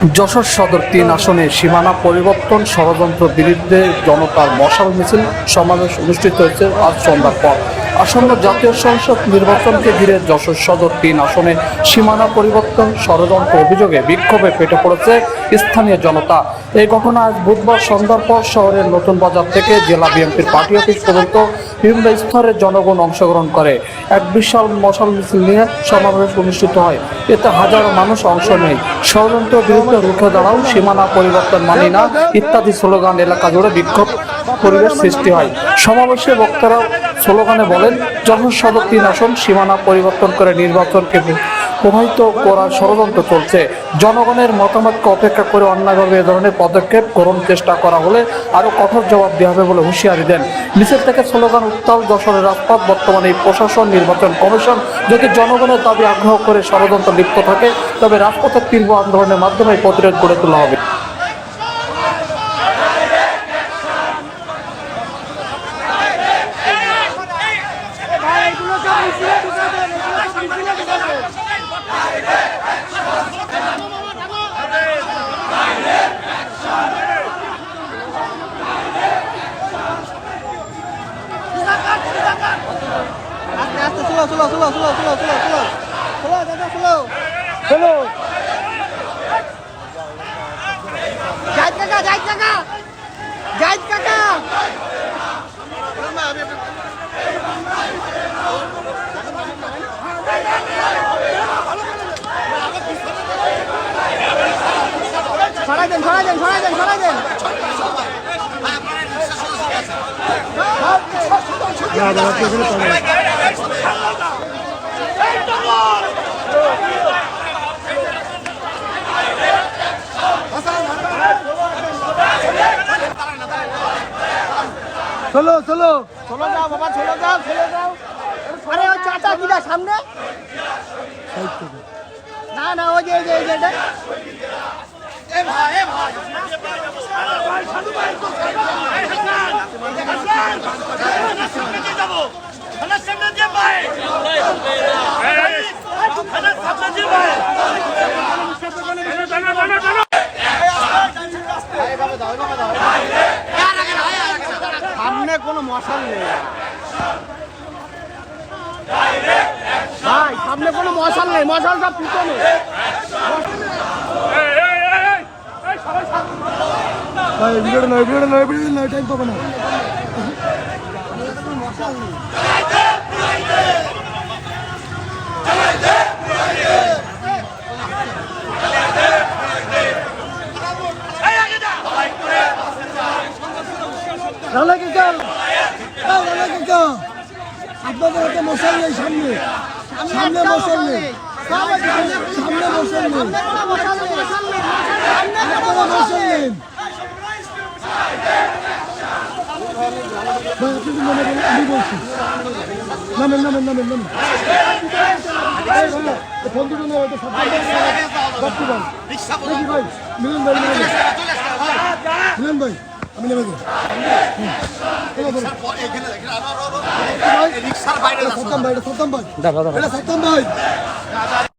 যশোর সদর তিন আসনে সীমানা পরিবর্তন ষড়যন্ত্র বিরুদ্ধে জনতার মশাল মিছিল সমাবেশ অনুষ্ঠিত হয়েছে আজ সন্ধ্যার পর। আসন্ন জাতীয় সংসদ নির্বাচনকে ঘিরে যশোর সদর তিন আসনে সীমানা পরিবর্তন ষড়যন্ত্র অভিযোগে বিক্ষোভে ফেটে পড়েছে স্থানীয় জনতা। এই ঘটনা আজ বুধবার সন্ধ্যার পর শহরের নতুন বাজার থেকে জেলা বিএনপির পার্টি অফিস পর্যন্ত বিভিন্ন স্তরের জনগণ অংশগ্রহণ করে। এক বিশাল মশাল মিছিল নিয়ে সমাবেশ অনুষ্ঠিত হয়। এতে হাজারো মানুষ অংশ নেয়। ষড়যন্ত্র বিরুদ্ধে রুখে দাঁড়াও, সীমানা পরিবর্তন মানি না, ইত্যাদি স্লোগান এলাকা জুড়ে বিক্ষোভ পরিবেশ সৃষ্টি হয়। সমাবেশে বক্তারা স্লোগানে বলেন যশোর সদর তিন আসন, সীমানা পরিবর্তন করে নির্বাচনকে প্রভাবিত করার ষড়যন্ত্র চলছে। জনগণের মতামতকে অপেক্ষা করে অন্যায়ভাবে এ ধরনের পদক্ষেপ গ্রহণ চেষ্টা করা হলে আরও কঠোর জবাব দেওয়া হবে বলে হুঁশিয়ারি দেন। মিছিল থেকে স্লোগান, উত্তাল যশোরের রাজপথ, বর্তমানে এই প্রশাসন, নির্বাচন কমিশন। যদি জনগণের দাবি আগ্রহ করে ষড়যন্ত্র লিপ্ত থাকে, তবে রাজপথের তীব্র আন্দোলনের মাধ্যমে প্রতিরোধ গড়ে তোলা হবে ভাই এগুলো সব মিছিলে ঢুকে দেন এগুলো সব মিছিলে ঢুকে দেন আস্তে আস্তে slow slow slow slow slow slow slow slow দাদা স্লো স্লো জাহিদ কাকা জাহিদ কাকা জাহিদ কাকা সরাই দেন সরাই দেন সরাই দেন সরাই দেন চলো চলো। চলো যাও বাবা চলো যাও চলো যাও। আরে ওই চাচা কিনা সামনে? না না ওই যে এই যে এই যে এটা। সামনে কোনো মশাল নেই। ভাই সামনে কোনো মশাল নেই মশাল সব পিছনে। ভাই ভিডিওটা নয় ভিডিওটা নয় ভিডিওটা নয় টাইম পাবো না। লালা আপনাদের একটা মশাই নেই সামনে সামনে মশাই নেই সামনে মশাই নেই আপনারা মশাই নেন মিলন ভাই আমি নেমে দেবো সত্যম সত্যম ভাই।